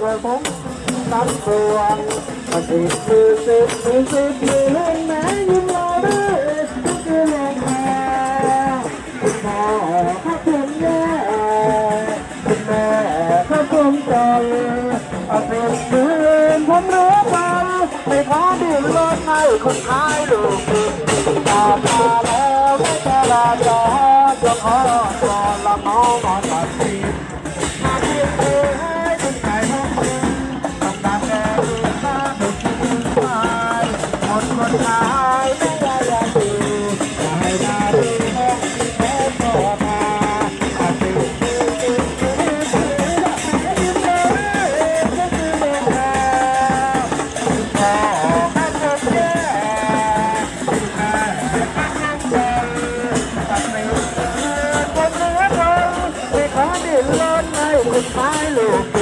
กระผมน้ำพวงมาสิบมือสิบสิบมืเล่นแม่ยิ้มรอด้วยทุกคือแรงแม่คุพ่อพราคุณแม่คุณแม่พราคุใจเอาสิบมือผมรู้ว่าไม่ขอดิ้นรนให้คนขายลูกตาตาแล้วไม่ตาลาจอจงขอรอรอละมอ Hello.